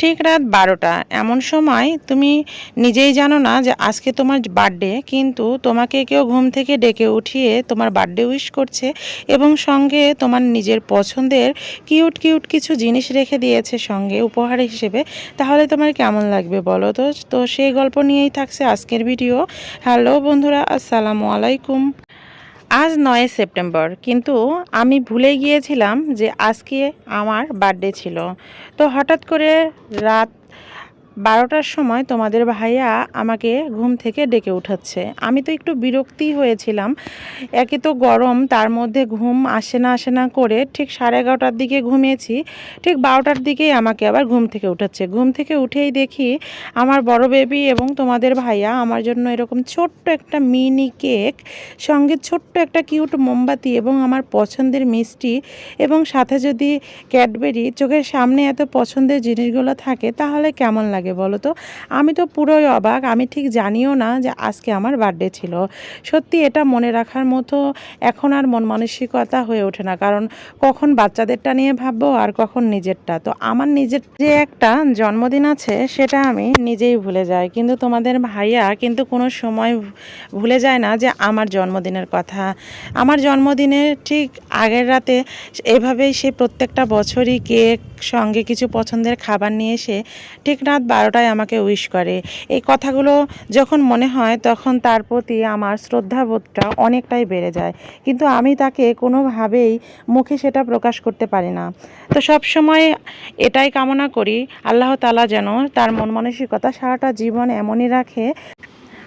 ঠিক রাত বারোটা। এমন সময় তুমি নিজেই জানো না যে আজকে তোমার বার্থডে, কিন্তু তোমাকে কেউ ঘুম থেকে ডেকে উঠিয়ে তোমার বার্থডে উইশ করছে এবং সঙ্গে তোমার নিজের পছন্দের কিউট কিউট কিছু জিনিস রেখে দিয়েছে সঙ্গে উপহার হিসেবে। তাহলে তোমার কেমন লাগবে বলো তো? তো সেই গল্প নিয়েই থাকছে আজকের ভিডিও। হ্যালো বন্ধুরা, আসসালামু আলাইকুম। আজ নয় সেপ্টেম্বর, কিন্তু আমি ভুলে গিয়েছিলাম যে আজকে আমার বার্থডে ছিল। তো হঠাৎ করে রাত বারোটার সময় তোমাদের ভাইয়া আমাকে ঘুম থেকে ডেকে উঠাচ্ছে। আমি তো একটু বিরক্তি হয়েছিলাম। একে তো গরম, তার মধ্যে ঘুম আসে না আসে না করে ঠিক সাড়ে এগারোটার দিকে ঘুমিয়েছি। ঠিক বারোটার দিকেই আমাকে আবার ঘুম থেকে উঠাচ্ছে। ঘুম থেকে উঠেই দেখি আমার বড় বেবি এবং তোমাদের ভাইয়া আমার জন্য এরকম ছোট্ট একটা মিনি কেক সঙ্গে ছোট্ট একটা কিউট মোমবাতি এবং আমার পছন্দের মিষ্টি এবং সাথে যদি ক্যাডবেরি, চোখের সামনে এত পছন্দের জিনিসগুলো থাকে তাহলে কেমন লাগে? বলো তো? আমি তো পুরোই অবাক। আমি ঠিক জানিও না যে আজকে আমার বার্থডে ছিল। সত্যি এটা মনে রাখার মতো এখন আর মন মানসিকতা হয়ে ওঠে না। কারণ কখন বাচ্চাদেরটা নিয়ে ভাববো আর কখন নিজেরটা। তো আমার নিজের যে একটা জন্মদিন আছে সেটা আমি নিজেই ভুলে যাই। কিন্তু তোমাদের ভাইয়া কিন্তু কোনো সময় ভুলে যায় না যে আমার জন্মদিনের কথা। আমার জন্মদিনে ঠিক আগের রাতে এভাবেই সে প্রত্যেকটা বছরই কেক, সঙ্গে কিছু পছন্দের খাবার নিয়ে এসে ঠিক রাত বারোটায় আমাকে উইশ করে। এই কথাগুলো যখন মনে হয়, তখন তার প্রতি আমার শ্রদ্ধাবোধটা অনেকটাই বেড়ে যায়। কিন্তু আমি তাকে কোনোভাবেই মুখে সেটা প্রকাশ করতে পারি না। তো সব সময় এটাই কামনা করি, আল্লাহ তালা যেন তার মন মানসিকতা সারাটা জীবন এমনই রাখে।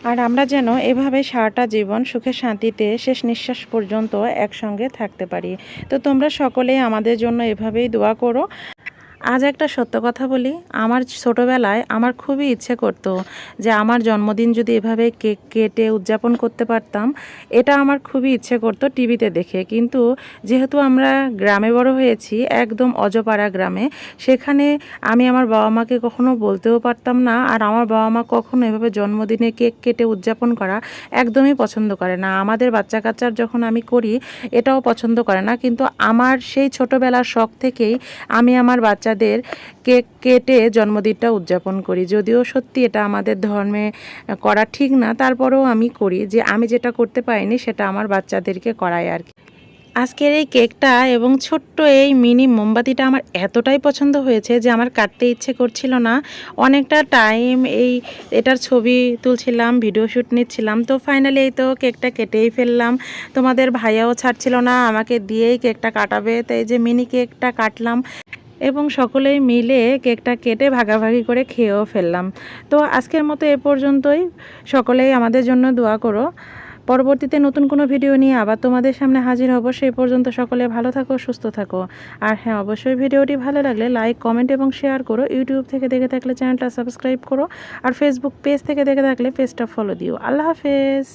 আর আমরা যেন এভাবে সারাটা জীবন সুখে শান্তিতে শেষ নিঃশ্বাস পর্যন্ত একসঙ্গে থাকতে পারি। তো তোমরা সকলেই আমাদের জন্য এভাবেই দোয়া করো। আজ একটা সত্য কথা বলি। আমার ছোটোবেলায় আমার খুবই ইচ্ছে করতো যে আমার জন্মদিন যদি এভাবে কেক কেটে উদযাপন করতে পারতাম, এটা আমার খুবই ইচ্ছে করতো টিভিতে দেখে। কিন্তু যেহেতু আমরা গ্রামে বড় হয়েছি, একদম অজপাড়া গ্রামে, সেখানে আমি আমার বাবা মাকে কখনো বলতেও পারতাম না আর আমার বাবা মা কখনো এভাবে জন্মদিনে কেক কেটে উদযাপন করা একদমই পছন্দ করে না। আমাদের বাচ্চা কাচ্চার যখন আমি করি, এটাও পছন্দ করে না। কিন্তু আমার সেই ছোটোবেলার শখ থেকেই আমি আমার বাচ্চাদের কেক কেটে জন্মদিনটা উদযাপন করি। যদিও সত্যি এটা আমাদের ধর্মে করা ঠিক না, তারপরেও আমি করি যে আমি যেটা করতে পারিনি সেটা আমার বাচ্চাদেরকে করাই আর কি। আজকের এই কেকটা এবং ছোট্ট এই মিনি মোমবাতিটা আমার এতটাই পছন্দ হয়েছে যে আমার কাটতে ইচ্ছে করছিল না। অনেকটা টাইম এই, এটার ছবি তুলছিলাম, ভিডিও শ্যুট নিচ্ছিলাম। তো ফাইনালি এই তো কেকটা কেটেই ফেললাম। তোমাদের ভাইয়াও ছাড়ছিল না, আমাকে দিয়েই কেকটা কাটাবে। তো এই যে মিনি কেকটা কাটলাম। এবং সকলেই মিলে কেকটা কেটে ভাগাভাগি করে খেয়েও ফেললাম। তো আজকের মতো এ পর্যন্তই। সকলেই আমাদের জন্য দোয়া করো। পরবর্তীতে নতুন কোনো ভিডিও নিয়ে আবার তোমাদের সামনে হাজির হব। সেই পর্যন্ত সকলে ভালো থাকো, সুস্থ থাকো। আর হ্যাঁ অবশ্যই ভিডিওটি ভালো লাগলে লাইক, কমেন্ট এবং শেয়ার করো। ইউটিউব থেকে দেখে থাকলে চ্যানেলটা সাবস্ক্রাইব করো। আর ফেসবুক পেজ থেকে দেখে থাকলে পেজটা ফলো দিও। আল্লাহ হাফেজ।